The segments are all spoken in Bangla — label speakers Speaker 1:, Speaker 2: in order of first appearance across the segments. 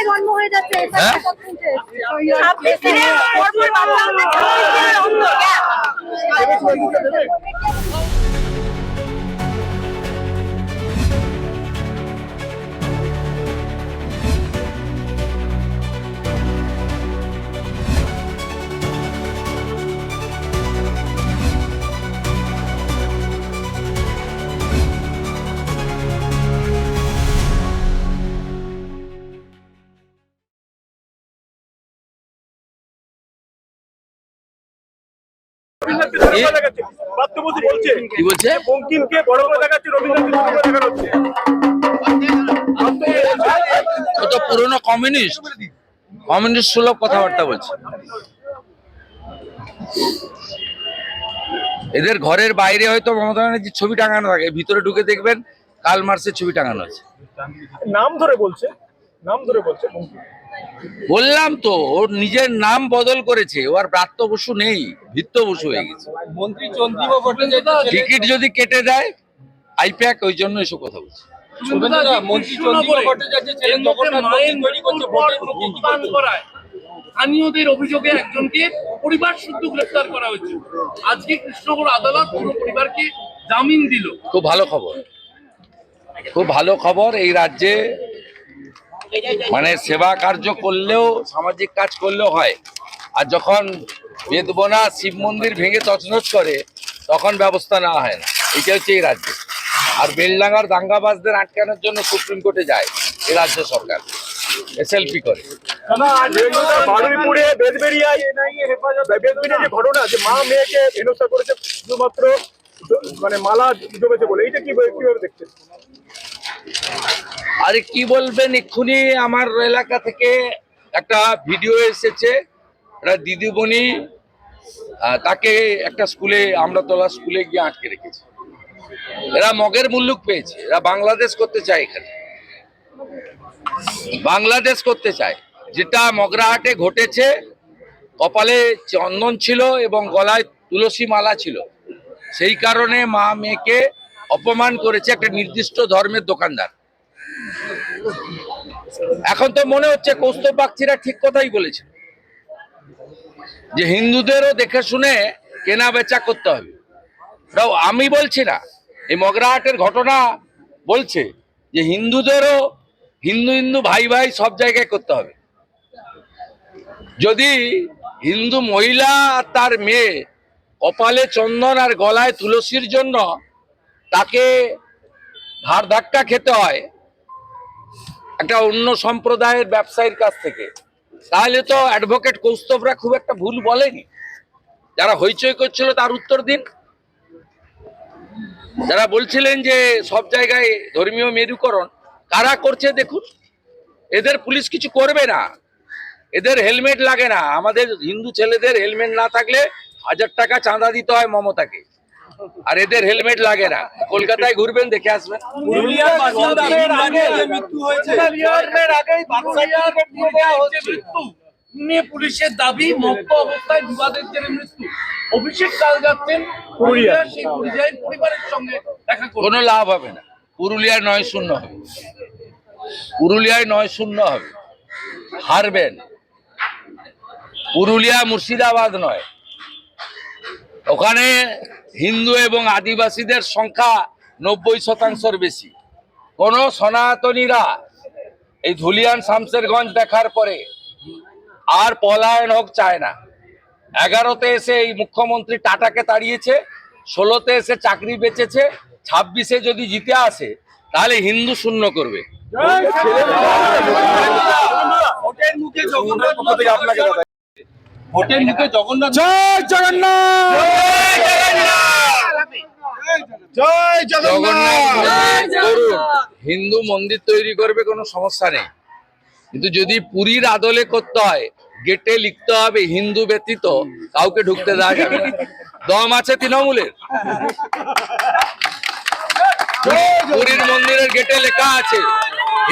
Speaker 1: দিনে জন্ম হয়ে যাচ্ছে
Speaker 2: হ্যাঁ?
Speaker 1: ছাব্বিশ দিনে পরপর বাচ্চা হচ্ছে,
Speaker 2: কি বলছে?
Speaker 3: বঙ্কিমকে বড় করে দেখাচ্ছে রবীন্দ্রনাথকে দেখানো হচ্ছে
Speaker 2: ও তো পুরনো কমিউনিস্ট। কমিউনিস্ট সুলভ কথাবার্তা বলছে। এদের ঘরের বাইরে হয়তো মমতা ব্যানার্জির ছবি টাঙানো থাকে। ভিতরে ঢুকে দেখবেন কাল মার্সের ছবি টাঙানো আছে।
Speaker 3: নাম ধরে বলছে নাম ধরে বলছে
Speaker 2: বললাম তো ওর নিজের নাম বদল করেছে ও আর ব্রাত্য বসু নেই ভিত্ত বসু হয়ে গেছে।
Speaker 4: মন্ত্রী
Speaker 2: টিকিট যদি কেটে দেয় আইপ্যাক ওই জন্য এসব কথা বলছে।
Speaker 5: স্থানীয়দের অভিযোগে একজনকে পরিবার শুদ্ধ গ্রেফতার করা হয়েছে। আজকে কৃষ্ণগড় আদালত পুরো পরিবারকে জামিন দিল।
Speaker 2: খুব ভালো খবর। খুব ভালো খবর এই রাজ্যে মানে সেবা কার্য করলেও, সামাজিক কাজ করলেও হয়। আর যখন বেদবনা শিব মন্দির ভেঙে তছনছ করে, তখন ব্যবস্থা নেওয়া হয় না। এটা হচ্ছে এই রাজ্যে। আর বেলডাঙ্গার দাঙ্গাবাজদের আটকানোর জন্য সুপ্রিম কোর্টে যায়, এই রাজ্য সরকার। এসএলপি করে।
Speaker 3: মানে মালা জমেছে বলে, এইটা কি কীভাবে দেখছেন?
Speaker 2: আরে কি বলবেন, এক্ষুনি আমার এলাকা থেকে একটা ভিডিও এসেছে। একটা দিদিমণি তাকে একটা স্কুলে আমরা তোলা স্কুলে গিয়ে আটকে রেখেছে। এরা মগের মুল্লুক পেয়েছে, এরা বাংলাদেশ করতে চায় এখানে। বাংলাদেশ করতে চায়। যেটা মগরাহাটে ঘটেছে, কপালে চন্দন ছিল এবং গলায় তুলসী মালা ছিল। সেই কারণে মা মেয়েকে অপমান করেছে একটা নির্দিষ্ট ধর্মের দোকানদার। এখন তো মনে হচ্ছে কৌস্তব বাগচিরা ঠিক কথাই বলেছে। যে হিন্দুদেরও দেখে শুনে কেনা বেচা করতে হবে। ওটাও আমি বলছি না, এই মগরাহাটের ঘটনা বলছে যে হিন্দুদেরও হিন্দু হিন্দু ভাই ভাই সব জায়গায় করতে হবে। যদি হিন্দু মহিলা আর তার মেয়ে কপালে চন্দন আর গলায় তুলসীর জন্য তাকে ঘাড় ধাক্কা খেতে হয় একটা অন্য সম্প্রদায়ের ব্যবসায়ীর কাছ থেকে। তাহলে তো অ্যাডভোকেট কৌস্তবরা খুব একটা ভুল বলেনি। যারা হইচই করছিল তার উত্তর দিন। যারা বলছিলেন যে সব জায়গায় ধর্মীয় মেরুকরণ, কারা করছে দেখুন। এদের পুলিশ কিছু করবে না। এদের হেলমেট লাগে না। আমাদের হিন্দু ছেলেদের হেলমেট না থাকলে হাজার টাকা চাঁদা দিতে হয় মমতাকে। আর এদের হেলমেট লাগে না। কলকাতায় ঘুরবেন দেখে আসবেন।
Speaker 4: পুরুলিয়ার বাসিন্দা আগে যে মৃত্যু হয়েছে।
Speaker 5: মৃত্যু নিয়ে পুলিশের দাবি মত্ত অবস্থায় বিবাদের জেরে মৃত্যু। অভিষেক কাল যাচ্ছেন সেই পরিযায়ী পরিবারের সঙ্গে দেখা
Speaker 2: কোনো লাভ হবে না। পুরুলিয়ায় নয় শূন্য হবে। পুরুলিয়ায় নয় শূন্য হবে। হারবেন। পুরুলিয়া মুর্শিদাবাদ নয়। ওখানে হিন্দু এবং আদিবাসীদের সংখ্যা নব্বই শতাংশের বেশি। কোন সনাতনীরা এই ধুলিয়ান শামসেরগঞ্জ দেখার পরে আর পলায়ন হোক চায় না। এগারোতে এসে এই মুখ্যমন্ত্রী টাটাকে তাড়িয়েছে ষোলোতে এসে চাকরি বেচেছে ছাব্বিশে যদি জিতে আসে তাহলে হিন্দু শূন্য করবে।
Speaker 4: জগন্নাথ
Speaker 3: জয় জগন্নাথ! জয়
Speaker 2: জগন্নাথ! হিন্দু মন্দির তৈরি করবে কোনো সমস্যা নেই। কিন্তু যদি পুরীর আদলে করতে হয় গেটে লিখতে হবে হিন্দু ব্যতীত কাউকে ঢুকতে দেওয়া যাবে দম আছে তৃণমূলের। পুরীর মন্দিরের গেটে লেখা আছে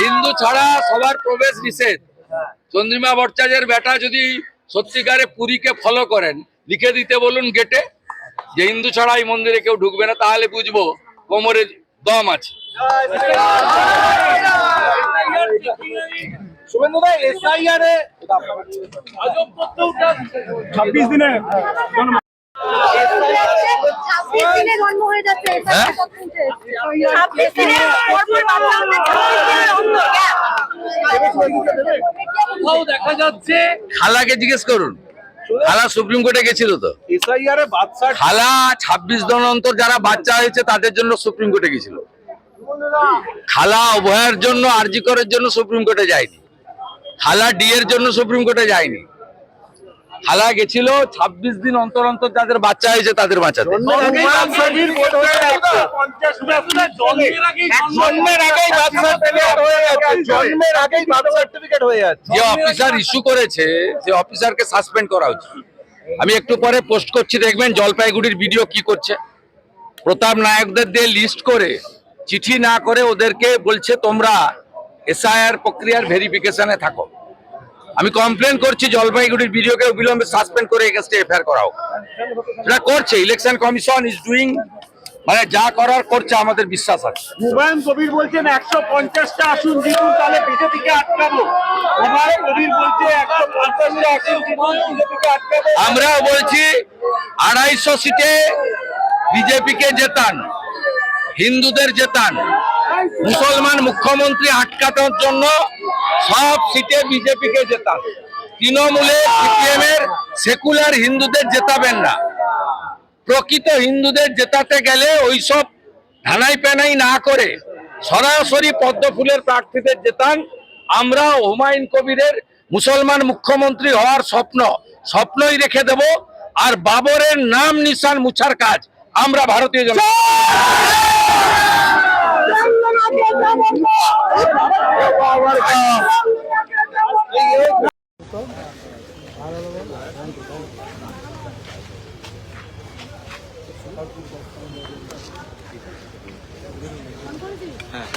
Speaker 2: হিন্দু ছাড়া সবার প্রবেশ নিষেধ। চন্দ্রিমা ভট্টাচার্যের বেটা যদি সত্যিকারে পুরীকে ফলো করেন লিখে দিতে বলুন গেটে। যে হিন্দু ছাড়া এই মন্দিরে কেউ ঢুকবে না তাহলে বুঝব কোমরে দম আছে।
Speaker 3: ছাব্বিশ দিনে
Speaker 1: হয়ে
Speaker 2: হ্যাঁ? খালাকে জিজ্ঞেস করুন খালা সুপ্রিম কোর্টে গেছিল তো। খালা ছাব্বিশ জন অন্তর যারা বাচ্চা হয়েছে তাদের জন্য সুপ্রিম কোর্টে গেছিল। খালা অভয়ের জন্য আরজি করার জন্য সুপ্রিম কোর্টে যায়নি। খালা ডি এর জন্য সুপ্রিম কোর্টে যায়নি। খালা গেছিল ছাব্বিশ দিন অন্তর অন্তর যাদের বাচ্চা হয়েছে তাদের বাঁচাতে
Speaker 4: হয়ে হয়ে হয়ে
Speaker 2: যে অফিসার ইস্যু করেছে যে অফিসারকে সাসপেন্ড করা উচিত আমি একটু পরে পোস্ট করছি দেখবেন জলপাইগুড়ির ভিডিও কি করছে প্রতাপ নায়কদের দিয়ে লিস্ট করে চিঠি না করে ওদেরকে বলছে তোমরা এসআইআর প্রক্রিয়ার ভেরিফিকেশনে থাকো আমি কমপ্লেন করছি জলপাইগুড়ির ভিডিওকে অবিলম্বে সাসপেন্ড করে এগেস্টে এফআইআর করাও। এটা করছে ইলেকশন কমিশন ইজ ডুইং মানে যা করার করছে আমাদের বিশ্বাস আছে।
Speaker 3: হুমায়ুন কবির বলছেন একশো পঞ্চাশটা আসন জিতুন তাহলে বিজেপিকে আটকাবো। হুমায়ুন কবির বলছে একশো পঞ্চাশটা আসন জিতুন বিজেপিকে আটকাবো।
Speaker 2: আমরাও বলছি আড়াইশো সিটে বিজেপিকে জেতান হিন্দুদের জেতান। মুসলমান মুখ্যমন্ত্রী আটকানোর জন্য সব সিটে বিজেপিকে জেতান। তৃণমূলে সিপিএম এর সেকুলার হিন্দুদের জেতাবেন না। প্রকৃত হিন্দুদের জেতাতে গেলে ওইসব ধানাই পেনাই না করে সরাসরি পদ্ম ফুলের প্রার্থীদের জেতান। আমরা হুমায়ুন কবিরের মুসলমান মুখ্যমন্ত্রী হওয়ার স্বপ্ন, স্বপ্নই রেখে দেব। আর বাবরের নাম নিশান মুছার কাজ আমরা ভারতীয় জনতা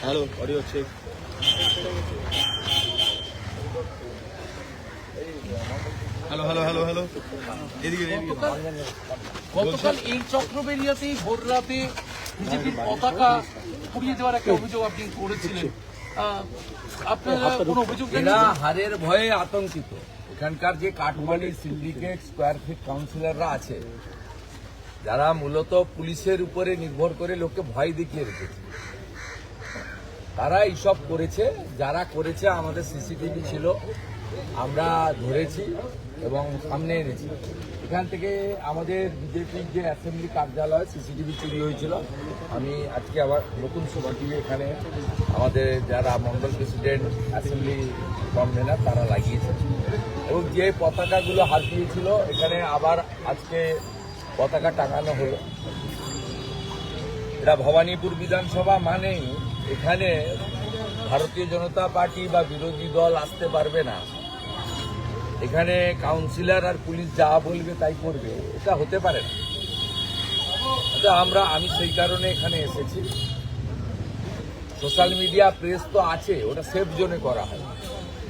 Speaker 4: hello audio check hello hello hello hello এদিকে
Speaker 5: গতকাল এই চক্রবেরিয়াতেই ভোর রাতে বিজেপির পতাকা পুড়িয়ে দেওয়ার একটা অভিযোগ আপনি করেছিলেন। আপনারা কোনো অভিযোগ
Speaker 2: হারের ভয়ে আতঙ্কিত। এখানকার যে কাঠমালি সিন্ডিকেট স্কোয়ার ফিট কাউন্সিলররা আছে যারা মূলত পুলিশের উপরে নির্ভর করে লোককে ভয় দেখিয়ে রেখেছে। তারা এইসব করেছে যারা করেছে আমাদের সিসিটিভি ছিল আমরা ধরেছি এবং সামনে এনেছি। এখান থেকে আমাদের বিজেপির যে অ্যাসেম্বলি কার্যালয় সিসিটিভি চুরি হয়েছিল। আমি আজকে আবার নতুন সময় টিভি এখানে আমাদের যারা মন্ডল প্রেসিডেন্ট অ্যাসেম্বলি কনভেনার তারা লাগিয়েছে। এবং যে পতাকাগুলো হাত দিয়েছিল, এখানে আবার আজকে পতাকা টাঙানো হলো। এটা ভবানীপুর বিধানসভা মানেই এখানে ভারতীয় জনতা পার্টি বা বিরোধী দল আসতে পারবে না। এখানে কাউন্সিলর আর পুলিশ যা বলবে তাই করবে, এটা হতে পারে না। এটা আমরা, আমি সেই কারণে এখানে এসেছি। সোশ্যাল মিডিয়া প্রেস তো আছে, ওটা সেফ জোনে করা হয়,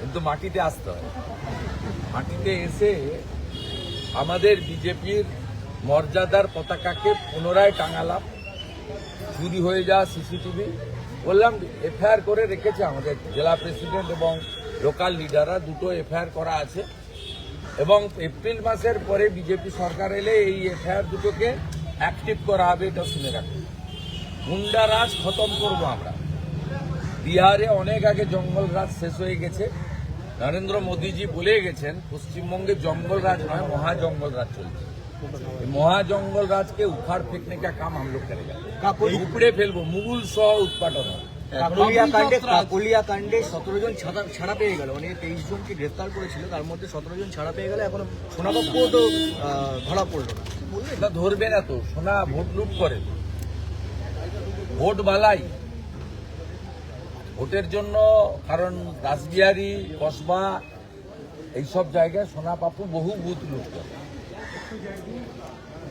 Speaker 2: কিন্তু মাটিতে আসতে হয়। মাটিতে এসে আমাদের বিজেপির মর্যাদার পতাকাকে পুনরায় টাঙালাম। চুরি হয়ে যাওয়া সিসিটিভি বললাম এফআইআর করে রেখেছে আমাদের জেলা প্রেসিডেন্ট এবং লোকাল লিডাররা দুটো এফআইআর করা আছে। এবং এপ্রিল মাসের পরে বিজেপি সরকার এলে এই এফআইআর দুটোকে অ্যাক্টিভ করা হবে এটা শুনে রাখবে গুন্ডা রাজ খতম করব আমরা। বিহারে অনেক আগে জঙ্গল রাজ শেষ হয়ে গেছে। নরেন্দ্র মোদীজি বলে গেছেন পশ্চিমবঙ্গে জঙ্গল রাজ নয় মহা জঙ্গল রাজ চলছে। মহা জঙ্গল রাজকে উখাড় ফেকনে কাম আমলো করে করে উপড়ে ফেলব মুগুল সহ উৎপাটন হবে।
Speaker 6: কাণ্ডে কাকলিয়া কাণ্ডে সতেরো জন ছাড়া ছাড়া পেয়ে গেল। মানে তেইশ জনকে গ্রেফতার করেছিল তার মধ্যে সতেরো জন ছাড়া পেয়ে গেল। এখনও তো ধরা পড়ল না।
Speaker 2: ধরবে না তো। সোনা ভোট লুট করে। ভোট বালাই ভোটের জন্য কারণ রাসবিহারী কসবা এইসব জায়গায় সোনা পাপু বহু বুথ লুট করে।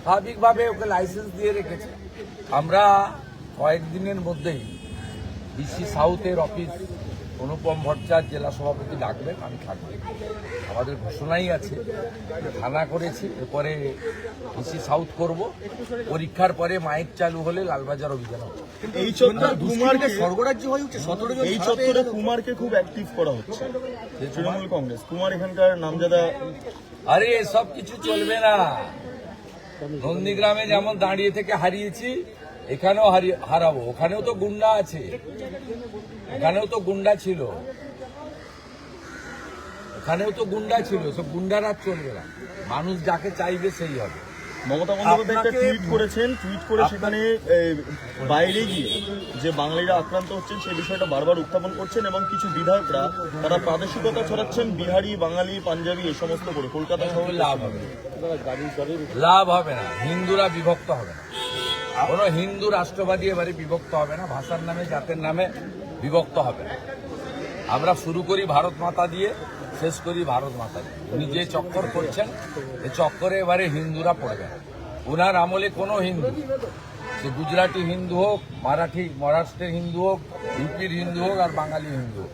Speaker 2: স্বাভাবিকভাবে ওকে লাইসেন্স দিয়ে রেখেছে। আমরা কয়েকদিনের মধ্যেই ডিসি সাউথের অফিস অনুপম ভট্টাচার্য জেলা সভাপতি ডাকবেন আমি থাকব। আমাদের ঘোষণাই আছে থানা করেছি এরপরে ইসি সাউথ করব। পরীক্ষার পরে মাইক চালু হলে লালবাজার অভিযান হবে।
Speaker 7: এই চত্বরে কুমারকে
Speaker 6: স্বর্গরাজ্য হয়ে উঠছে সতেরো জন
Speaker 7: এই চত্বরে কুমারকে খুব অ্যাক্টিভ করা হচ্ছে। তৃণমূল কংগ্রেস। কুমার এখানকার নামজাদা
Speaker 2: আরে সব কিছু চলবে না। নন্দীগ্রামে যেমন দাঁড়িয়ে থেকে হারিয়েছি এখানেও হারাবো। ওখানেও তো গুন্ডা আছে। ওখানেও তো গুন্ডা ছিল। ওখানেও তো গুন্ডা ছিল। সব গুন্ডারা চলবে না। মানুষ যাকে চাইবে সেই হবে।
Speaker 7: মমতা বন্দ্যোপাধ্যায় একটা টুইট করেছেন। টুইট করে সেখানে বাইরে গিয়ে যে বাঙালিরা আক্রান্ত হচ্ছেন সেই বিষয়টা বারবার উত্থাপন করছেন এবং কিছু বিধায়করা তারা প্রাদেশিকতা ছড়াচ্ছেন। বিহারি বাঙালি পাঞ্জাবি এ সমস্ত করে। কলকাতা শহরে
Speaker 2: লাভ হবে লাভ হবে না। হিন্দুরা বিভক্ত হবে না। কোনো হিন্দু রাষ্ট্রবাদী এবারে বিভক্ত হবে না, ভাষার নামে, জাতের নামে বিভক্ত হবে না। আমরা শুরু করি ভারত মাতা দিয়ে, শেষ করি ভারত মাতা দিয়ে। উনি যে চক্কর করছেন এই চক্করে এবারে হিন্দুরা পড়বে ওনার আমলে কোনো হিন্দু সে গুজরাটি হিন্দু হোক, মারাঠি, মহারাষ্ট্রের হিন্দু হোক, ইউপির হিন্দু হোক আর বাঙালি হিন্দু হোক,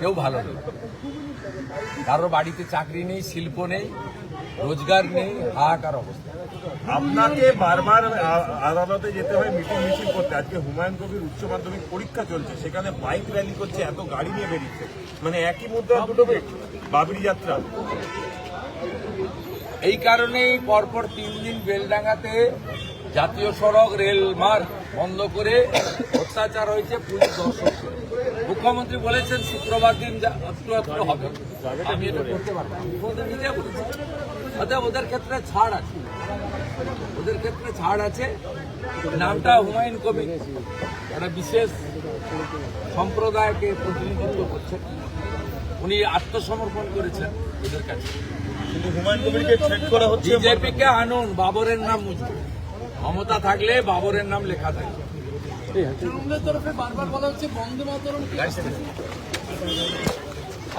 Speaker 2: কেউ ভালো নেই। কারোর বাড়িতে চাকরি নেই, শিল্প নেই, রোজগার নেই, হাহাকার অবস্থা।
Speaker 8: আপনাকে বারবার আদালতে যেতে হয়, মিটিং, মিছিল করতে। আজকে হুমায়ুন কবির উচ্চ মাধ্যমিক পরীক্ষা চলছে। সেখানে বাইক র্যালি করছে, এত গাড়ি নিয়ে বেরিয়েছে। মানে একই মুদ্রা, দুটো বাবরি যাত্রা।
Speaker 2: এই কারণেই পরপর তিন দিন বেলডাঙ্গাতে জাতীয় সড়ক রেল মার্গ বন্ধ করে অত্যাচার হয়েছে পুলিশ দর্শক মুখ্যমন্ত্রী বলেছেন, শুক্রবার দিন হবে। আমি এটা করতে পারব অতএব ওদের ক্ষেত্রে ছাড় আছে। ওদের ক্ষেত্রে ছাড় আছে। নামটা হুমায়ুন কবি একটা বিশেষ সম্প্রদায়কে প্রতিনিধিত্ব করছেন। উনি আত্মসমর্পণ করেছেন ওদের কাছে।
Speaker 7: কিন্তু হুমায়ুন কবিরকে থ্রেট করা হচ্ছে
Speaker 2: বিজেপি কে আনুন বাবরের নাম মুছবে ক্ষমতা থাকলে বাবরের নাম লেখা থাকবে
Speaker 5: তৃণমূলের তরফে বারবার বলা হচ্ছে বন্দে মাতরম।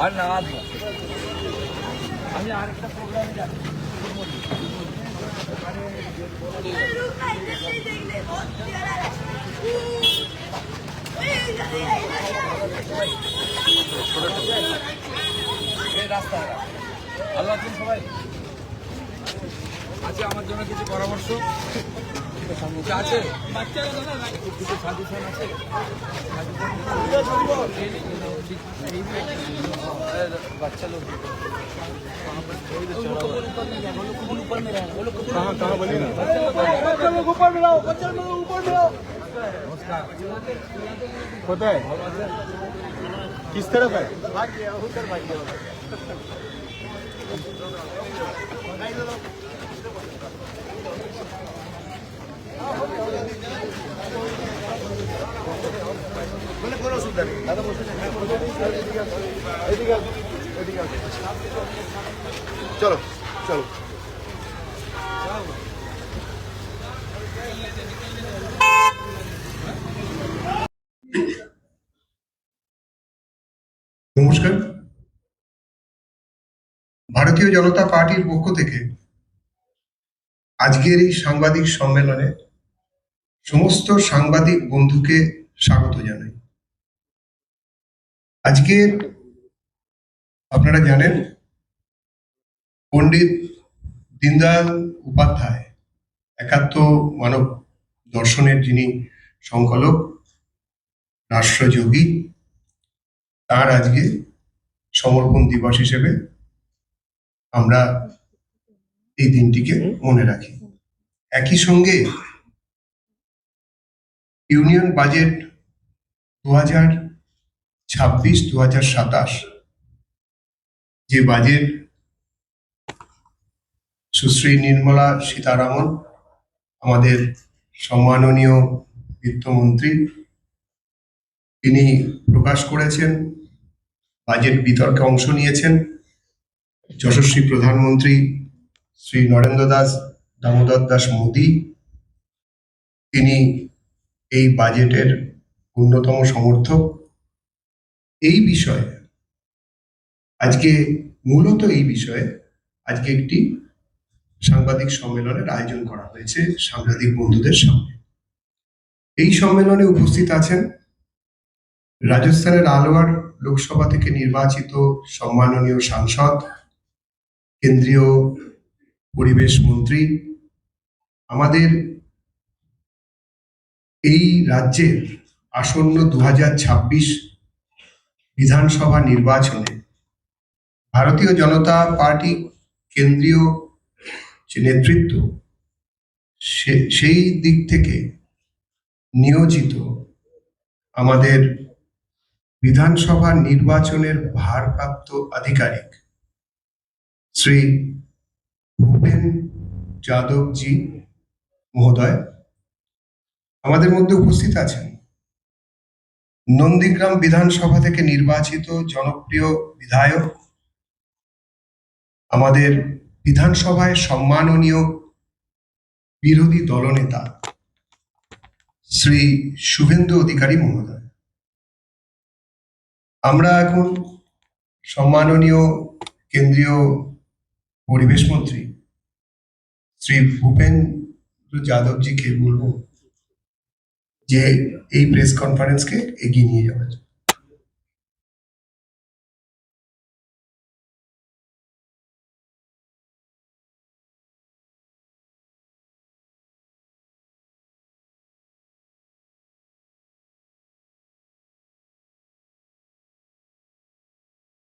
Speaker 2: আর না। আমি আরেকটা প্রোগ্রামে যাচ্ছি রাখ। ভালো সবাই আছে আমার জন্য কিছু পরামর্শ আছে কিছু সাজেশন আছে बच्चा लोग
Speaker 7: कहाँ कहाँ बोली बच्चे लोग ऊपर में बच्चे लोग ऊपर में लाओ। है? किस तरफ़ है? बोले बोलो सुंदर। दादा बोलो চলো চলো।
Speaker 9: নমস্কার। ভারতীয় জনতা পার্টির পক্ষ থেকে আজকের এই সাংবাদিক সম্মেলনে সমস্ত সাংবাদিক বন্ধুকে স্বাগত জানাই। আজকে আপনারা জানেন পণ্ডিত দীনদয়াল উপাধ্যায়, একাত্ম মানব দর্শনের যিনি সংকলক, রাষ্ট্রযোগী, তার আজকে সমর্পণ দিবস হিসেবে আমরা এই দিনটিকে মনে রাখি। একই সঙ্গে ইউনিয়ন বাজেট দু হাজার ছাব্বিশ, দু হাজার সাতাশ যে বাজেট সুশ্রী নির্মলা সীতারামন, আমাদের সম্মাননীয় বিত্তমন্ত্রী, তিনি প্রকাশ করেছেন, বাজেট বিতর্কে অংশ নিয়েছেন, যশস্বী প্রধানমন্ত্রী শ্রী নরেন্দ্র দাস, দামোদর দাস মোদী, তিনি এই বাজেটের অন্যতম সমর্থক। এই বিষয়ে আজকে মূলত এই বিষয়ে আজকে একটি সাংবাদিক সম্মেলনের আয়োজন করা হয়েছে সাংবাদিক বন্ধুদের সামনে। এই সম্মেলনে উপস্থিত আছেন রাজস্থানের আলোয়ার লোকসভা থেকে নির্বাচিত সম্মাননীয় সাংসদ, কেন্দ্রীয় পরিবেশ মন্ত্রী। আমাদের এই রাজ্যের আসন্ন দু হাজার ছাব্বিশ বিধানসভা নির্বাচনে ভারতীয় জনতা পার্টি কেন্দ্রীয় যে নেতৃত্ব সেই দিক থেকে নিয়োজিত আমাদের বিধানসভা নির্বাচনের ভারপ্রাপ্ত আধিকারিক শ্রী ভূপেন যাদবজি মহোদয় আমাদের মধ্যে উপস্থিত আছেন। নন্দীগ্রাম বিধানসভা থেকে নির্বাচিত জনপ্রিয় বিধায়ক আমাদের বিধানসভায় সম্মাননীয় বিরোধী দলনেতা শ্রী শুভেন্দু অধিকারী মহোদয়। আমরা এখন সম্মাননীয় কেন্দ্রীয় পরিবেশ মন্ত্রী শ্রী ভূপেন যাদবজিকে বলব যে এই প্রেস কনফারেন্সকে এগিয়ে নিয়ে জন্য